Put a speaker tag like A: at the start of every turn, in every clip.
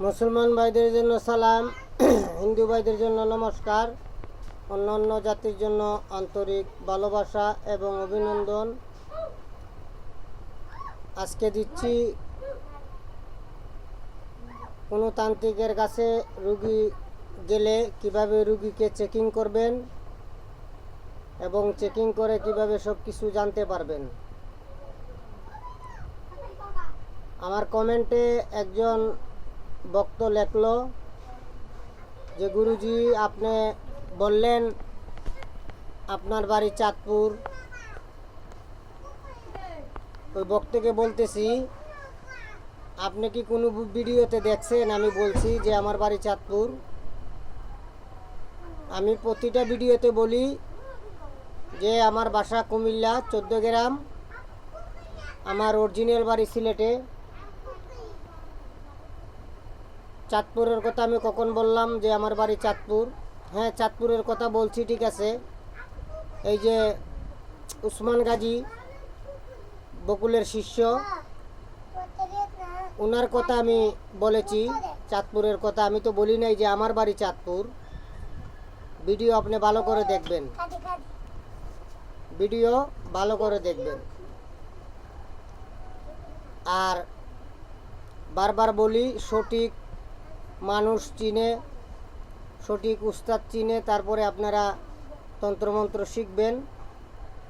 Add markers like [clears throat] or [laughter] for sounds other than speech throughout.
A: মুসলমান ভাইদের জন্য সালাম, [clears throat] হিন্দু ভাইদের জন্য নমস্কার অন্যান্য জাতির জন্য আন্তরিক ভালোবাসা এবং অভিনন্দন। আজকে দিচ্ছি কোনো তান্ত্রিকের কাছে রুগী গেলে কীভাবে রুগীকে চেকিং করবেন এবং চেকিং করে কীভাবে সব কিছু জানতে পারবেন। আমার কমেন্টে একজন বক্ত লেখলো যে গুরুজি আপনি বললেন আপনার বাড়ি চাঁদপুর। ওই বক্তকে বলতেছি, আপনি কি কোনো ভিডিওতে দেখছেন? আমি বলছি যে আমার বাড়ি চাঁদপুর। আমি প্রতিটা ভিডিওতে বলি যে আমার বাসা কুমিল্লা, চোদ্দ গ্রাম। আমার অরিজিনাল বাড়ি সিলেটে। চাঁদপুরের কথা আমি কখন বললাম যে আমার বাড়ি চাঁদপুর? হ্যাঁ চাঁদপুরের কথা বলছি, ঠিক আছে। এই যে উসমান গাজী, বকুলের শিষ্য ওনার কথা আমি বলেছি, চাঁদপুরের কথা। আমি তো বলি নাই যে আমার বাড়ি চাঁদপুর। ভিডিও আপনি ভালো করে দেখবেন। ভিডিও ভালো করে দেখবেন। আর বারবার বলি, সঠিক মানুষ চিনে, সঠিক উস্তাদ চিনে, তারপরে আপনারা তন্ত্রমন্ত্র শিখবেন।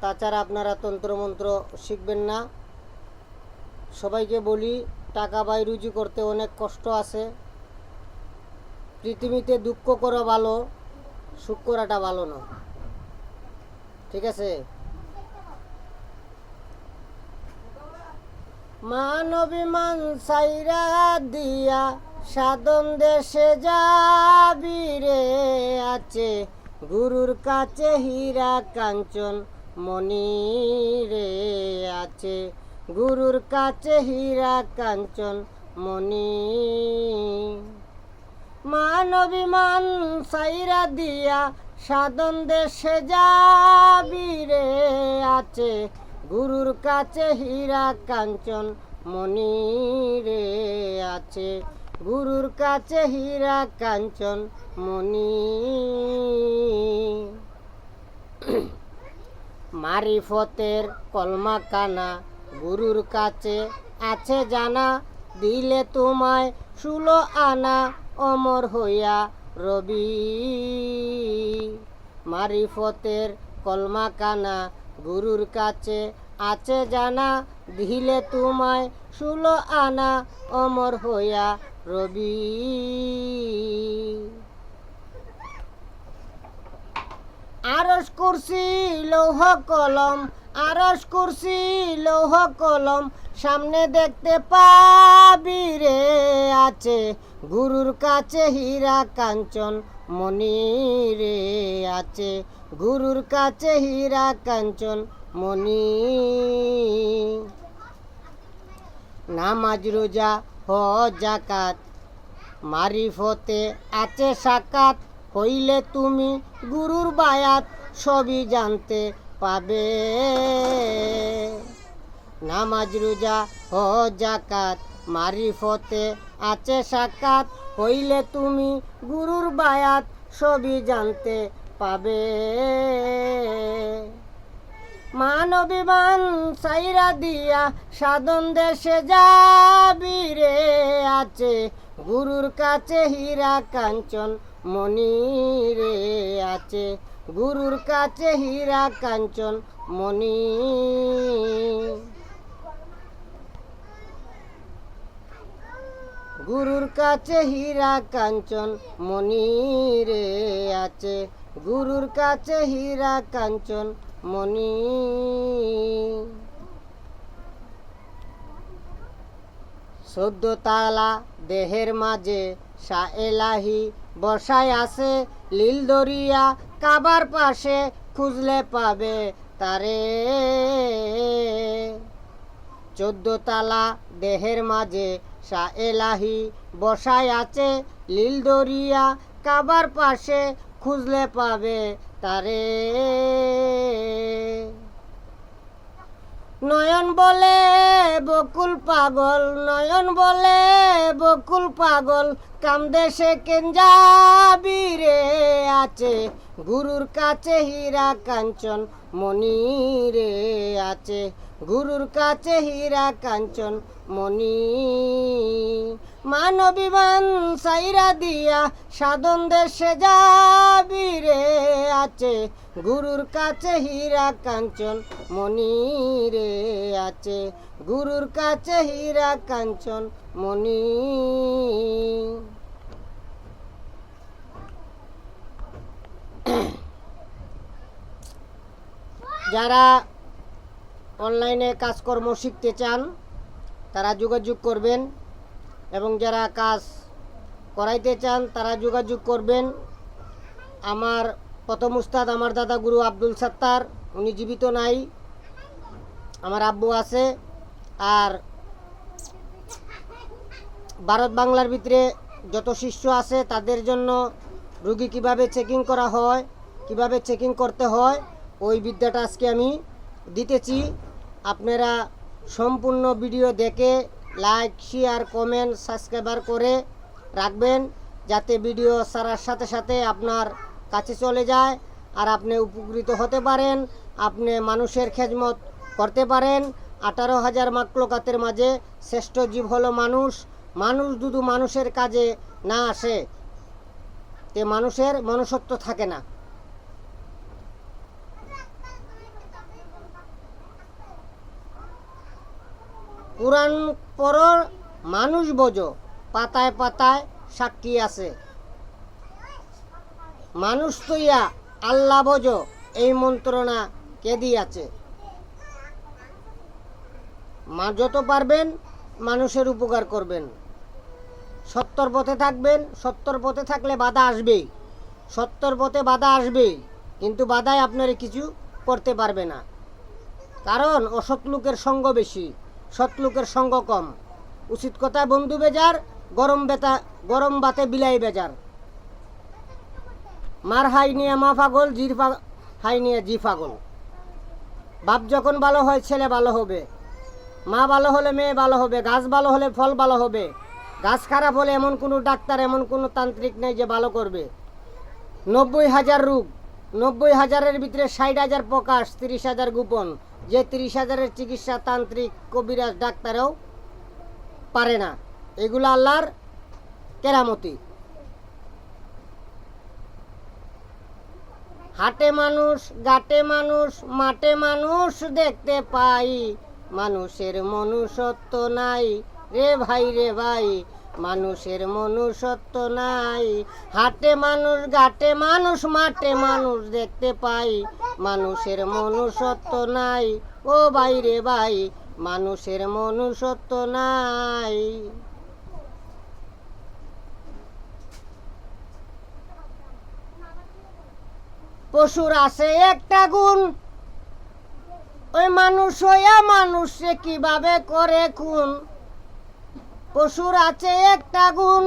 A: তাছাড়া আপনারা তন্ত্রমন্ত্র শিখবেন না। সবাইকে বলি, টাকা বাই রুজি করতে অনেক কষ্ট আছে। পৃথিবীতে দুঃখ করা ভালো, সুখ করাটা ভালো না। ঠিক আছে? মানবিমান সাইরা দিয়া সাধন দেশে যাবি রে আছে, গুরুর কাছে হীরা কাঞ্চন মনি রে আছে, গুরুর কাছে হীরা কাঞ্চন মনি মানবিমান সাইরা দিয়া সাধন দেশে যাবি রে আছে, গুরুর কাছে হীরা কাঞ্চন মনি রে আছে গুরুর কাছে হীরা কাঞ্চন মনি মারিফতের কলমা কানা গুরুর কাছে আছে জানা, দিলে তোমায় শুলো আনা, অমর হইয়া রবি। মারিফতের কলমা কানা গুরুর কাছে আছে জানা, দিলে তোমায় শুলো আনা, অমর হইয়া রবি। আরস কুরসি, লৌহ কলম আরস কুরসি, লৌহ কলম, সামনে দেখতে পাবি রে, আছে গুরুর কাছে হীরা কাঞ্চন, মনি রে, আছে গুরুর কাছে হীরা কাঞ্চন, মনি। নামাজ, রোজা হ জাকাত মারিফতে আছে সাকাত, হইলে তুমি গুরুর বায়াত সবই জানতে পাবে। নামাজ, রোজা হ জাকাত মারিফতে আছে সাকাত, হইলে তুমি গুরুর বায়াত সবই জানতে পাবে। মানবিমান সাইরা দিয়া সাধন দেশে যাবি রে আছে। গুরুর কাছে হীরা কাঞ্চন মনি রে আছে। গুরুর কাছে হীরা কাঞ্চন মনি গুরুর কাছে হীরা কাঞ্চন মনি রে আছে। গুরুর কাছে হীরা কাঞ্চন মনি সদ্য তালা দেহের মাঝে এলাহি বসায় আছে, লীল দরিয়া কাবার পাশে খুঁজলে পাবে তারে। চোদ্দ তালা দেহের মাঝে এলাহি বসায় আছে, লীল দরিয়া কাবার পাশে খুঁজলে পাবে তারে। নয়ন বলে বকুল পাগল, নয়ন বলে বকুল পাগল কামদেশে কেঞ্জাবি রে আছে। গুরুর কাছে হীরা কাঞ্চন মণি রে আছে। গুরুর কাছে হীরা কাঞ্চন মণি মানবিমান সাইরা দিয়া সাধন দেশে যাবি রে আছে। গুরুর কাছে হীরা কাঞ্চন মণি রে আছে। গুরুর কাছে হীরা কাঞ্চন মণি। যারা অনলাইনে কাজকর্ম শিখতে চান, তারা যোগাযোগ করবেন। এবং যারা কাজ করাইতে চান, তারা যোগাযোগ করবেন। আমার প্রথম উস্তাদ আমার দাদা গুরু আব্দুল সাত্তার, উনি জীবিত নাই, আমার আব্বু আছে। আর ভারত বাংলার ভিতরে যত শিষ্য আছে, তাদের জন্য রুগী কীভাবে চেকিং করা হয়, কীভাবে চেকিং করতে হয়, ওই বিদ্যাটা আজকে আমি দিতেছি। আপনারা সম্পূর্ণ ভিডিও দেখে লাইক শেয়ার কমেন্ট সাবস্ক্রাইবার করে রাখবেন যাতে ভিডিও ছাড়ার সাথে সাথে আপনার কাছে চলে যায়। আর আপনি উপকৃত হতে পারেন, আপনি মানুষের খেজমত করতে পারেন। আঠারো হাজার মাকলকাতের মাঝে শ্রেষ্ঠ জীব হলো মানুষ। মানুষ দুদু মানুষের কাজে না আসে, তে মানুষের মনুষ্যত্ব থাকে না। পুরাণ পরর মানুষ বোঝো, পাতায় পাতায় সাক্ষী আছে। মানুষ তৈয়া আল্লাহ বোঝো, এই মন্ত্রণা কে দিয়াছে মা যত পারবেন, মানুষের উপকার করবেন। সত্তর পথে থাকবেন, সত্তর পথে থাকলে বাধা আসবেই। সত্তর পথে বাধা আসবেই, কিন্তু বাধায় আপনার কিছু করতে পারবে না। কারণ অসৎ লোকের সঙ্গ বেশি। সৎ লোকের সঙ্গ কম। উচিত কথায় বন্ধু বেজার, গরম বেতা, গরম বাতে বিলাই বেজার। মার হাই নিয়ে মা পাগল, জির হাই নিয়ে জি পাগল। বাপ যখন ভালো হয়, ছেলে ভালো হবে। মা ভালো হলে মেয়ে ভালো হবে, গাছ ভালো হলে ফল ভালো হবে। গাছ খারাপ হলে এমন কোনো ডাক্তার, এমন কোনো তান্ত্রিক নেই যে ভালো করবে। নব্বই হাজার রোগ নব্বই হাজারের ভিতরে ষাট হাজার প্রকাশ, তিরিশ হাজার গোপন। যে তিরিশ হাজারের চিকিৎসা তান্ত্রিক কবিরাজ ডাক্তারও পারে না। এগুলো আল্লাহর কেরামতি। হাটে মানুষ গাটে মানুষ, মাঠে মানুষ দেখতে পাই। মানুষের মনুষ্যত্ব নাই। রে ভাই রে ভাই, মানুষের মনুষ্যত্ব নাই। হাটে মানুষ গাটে মানুষ, মাঠে মানুষ দেখতে পাই। মানুষের মনুষ্যত্ব নাই। ও ভাই রে ভাই, মানুষের মনুষ্যত্ব নাই। পশুর আছে একটা গুণ। ওই মানুষ হইয়া মানুষে কীভাবে করে খুন? পশুর আছে একটা গুণ।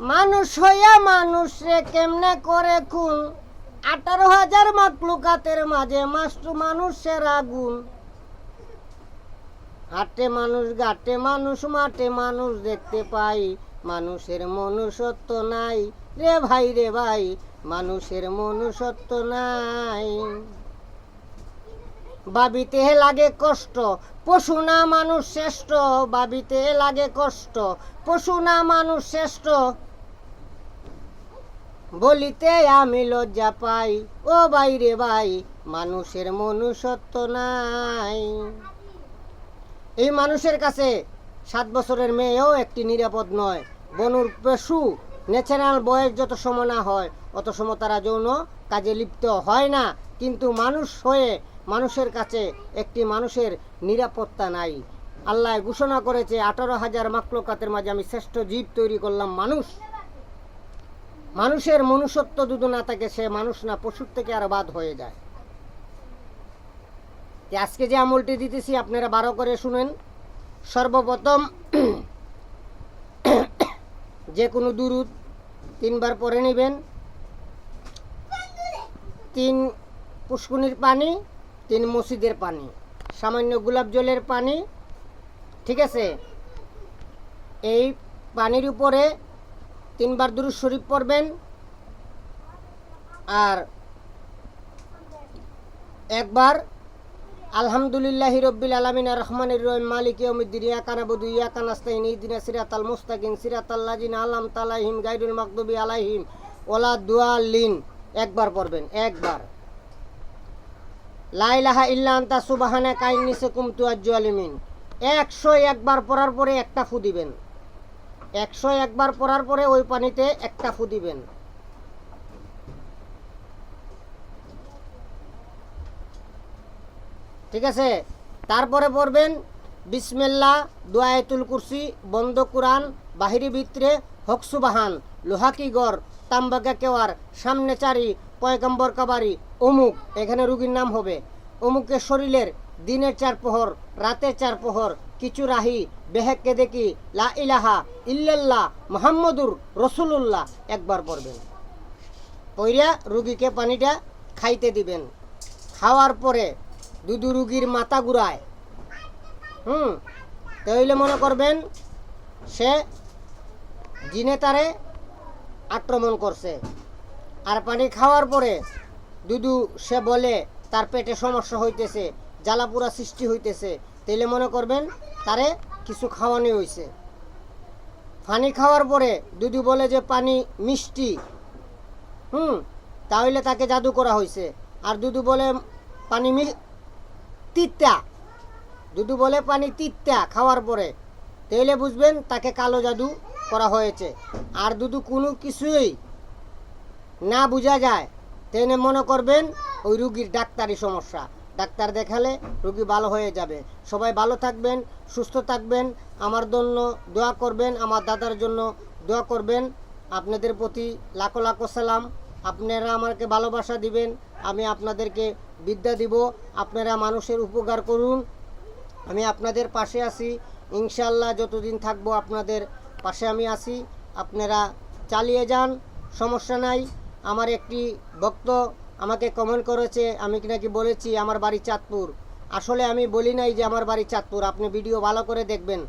A: মানুষ হইয়া মানুষে কেমনে করে খুন? আঠারো হাজার মাকলুকাতের মাঝে মাস্টু মানুষের আগুন হাটে মানুষ, ঘাটে মানুষ, মাঠে মানুষ দেখতে পাই। মানুষের মনুষ্যত্ব নাই রে ভাই রে ভাই, মানুষের মনুষ্যত্ব নাই। ভাবিতে লাগে কষ্ট, পশু না মানুষ শ্রেষ্ঠ। ভাবিতে লাগে কষ্ট, পশু না মানুষ শ্রেষ্ঠ। বলিতে আমি লজ্জা পাই। ও ভাই রে ভাই, মানুষের মনুষ্যত্ব নাই। এই মানুষের কাছে সাত বছরের মেয়েও একটি নিরাপদ নয়। বনুর পশু, ন্যাচারাল বয়স যত সময় না হয়, অত সময় তারা যৌন কাজে লিপ্ত হয় না। কিন্তু মানুষ হয়ে মানুষের কাছে একটি মানুষের নিরাপত্তা নাই। আল্লাহ ঘোষণা করেছে, আঠারো হাজার মাকলকাতের মাঝে আমি শ্রেষ্ঠ জীব তৈরি করলাম মানুষ। মানুষের মনুষ্যত্ব যদি না থাকে, সে মানুষ না, পশুর থেকে আরও বাদ হয়ে যায়। আজকে যে আমলটি দিতেছি, আপনারা বারো করে শুনেন। সর্বপ্রথম, যে কোনো দুরুদ তিনবার পরে নেবেন। তিন পুষ্কুনির পানি, তিন মসজিদের পানি, সামান্য গোলাপ জলের পানি, ঠিক আছে? এই পানির উপরে তিনবার দুরুদ শরীফ পড়বেন। আর একবার, আলহামদুলিল্লাহ রব্বিল আলমিন রহমানির রহিম, মালিক ইয়মিদ্দিন ইয়াকা নাবুদু, ইয়াকা নাস্তাইন ইদিনা সিরাতাল মুস্তাকিন সিরাতাল্লাজিন আলাম তালাহিম গাইডুল মাকদুবি আলাইহিম ওলা দুয়ালিন একবার পড়বেন, একবার। লাইলাহা ইল্লা আন্তা সুবাহানা কাইন্নিসে কুমতু আজ্জু একশো একবার পড়ার পরে একটা ফু দিবেন। একশো একবার পড়ার পরে ওই পানিতে একটা ফু দিবেন। ঠিক আছে? তারপরে পড়বেন, বিসমেল্লা দোয়ায়তুল কুরসি, বন্ধ কুরআন, বাহিরি ভিতরে হকসুবাহান লোহাকি গড়, তাম্বাকা কেওয়ার, সামনে চারি, পয়গম্বর কাবারি, অমুক, এখানে রুগীর নাম হবে। অমুকের শরীরের দিনের চার প্রহর, রাতের চার প্রহর, কিছু রাহি, বেহেককে দেখি লা ইলাহা ইল্লাল্লাহ মোহাম্মদুর রসুলুল্লাহ একবার পড়বেন। পইরা রুগীকে পানিটা খাইতে দিবেন। খাওয়ার পরে দুদু রুগীর মাথা ঘুরায়। হুম, তাহলে মনে করবেন সে জিনে তারে আক্রমণ করছে। আর পানি খাওয়ার পরে দুদু সে বলে তার পেটে সমস্যা হইতেছে জ্বালাপুরা সৃষ্টি হইতেছে। তাইলে মনে করবেন, তারে কিছু খাওয়ানি হয়েছে পানি খাওয়ার পরে দুদু বলে যে, পানি মিষ্টি। হুম, তাহলে তাকে জাদু করা হয়েছে আর দুদু বলে, পানি মি তিতা দুদু বলে, পানি তিতা খাওয়ার পরে। তাইলে বুঝবেন, তাকে কালো জাদু করা হয়েছে। আর দুদু কোনো কিছুই না বোঝা যায়। তেনে মনে করবেন ওই রুগীর ডাক্তারি সমস্যা। ডাক্তার দেখালে রুগী ভালো হয়ে যাবে। সবাই ভালো থাকবেন, সুস্থ থাকবেন। আমার জন্য দোয়া করবেন, আমার দাদার জন্য দোয়া করবেন। আপনাদের প্রতি লাখো লাখো সালাম। আপনারা আমাকে ভালোবাসা দিবেন, আমি আপনাদেরকে বিদ্যা দিব। আপনারা মানুষের উপকার করুন। আমি আপনাদের পাশে আছি। ইনশাল্লাহ যতদিন থাকব আপনাদের পাশে আমি আছি। আপনারা চালিয়ে যান, সমস্যা নাই। আমার একটি ভক্ত আমাকে কমেন্ট করেছে, আমি কি নাকি বলেছি, আমার বাড়ি চাঁদপুর। আসলে আমি বলি নাই যে আমার বাড়ি চাঁদপুর, আপনি ভিডিও ভালো করে দেখবেন।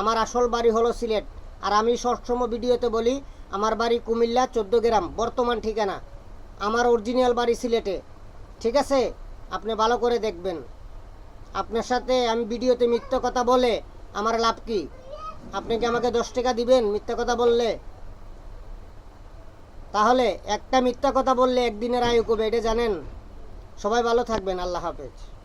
A: আমার আসল বাড়ি হলো সিলেট, আর আমি সবসময় ভিডিওতে বলি, আমার বাড়ি কুমিল্লা, চোদ্দ গ্রাম, বর্তমান ঠিকানা। আমার অরিজিনাল বাড়ি সিলেটে। ঠিক আছে? আপনি ভালো করে দেখবেন। আপনার সাথে আমি ভিডিওতে মিথ্যা কথা বলে আমার লাভ কি? আপনি কি আমাকে দশ টাকা দিবেন মিথ্যা কথা বললে? তাহলে একটা মিথ্যা কথা বললে একদিনের আয়ু কবে এটা জানেন? সবাই ভালো থাকবেন, আল্লাহ হাফেজ।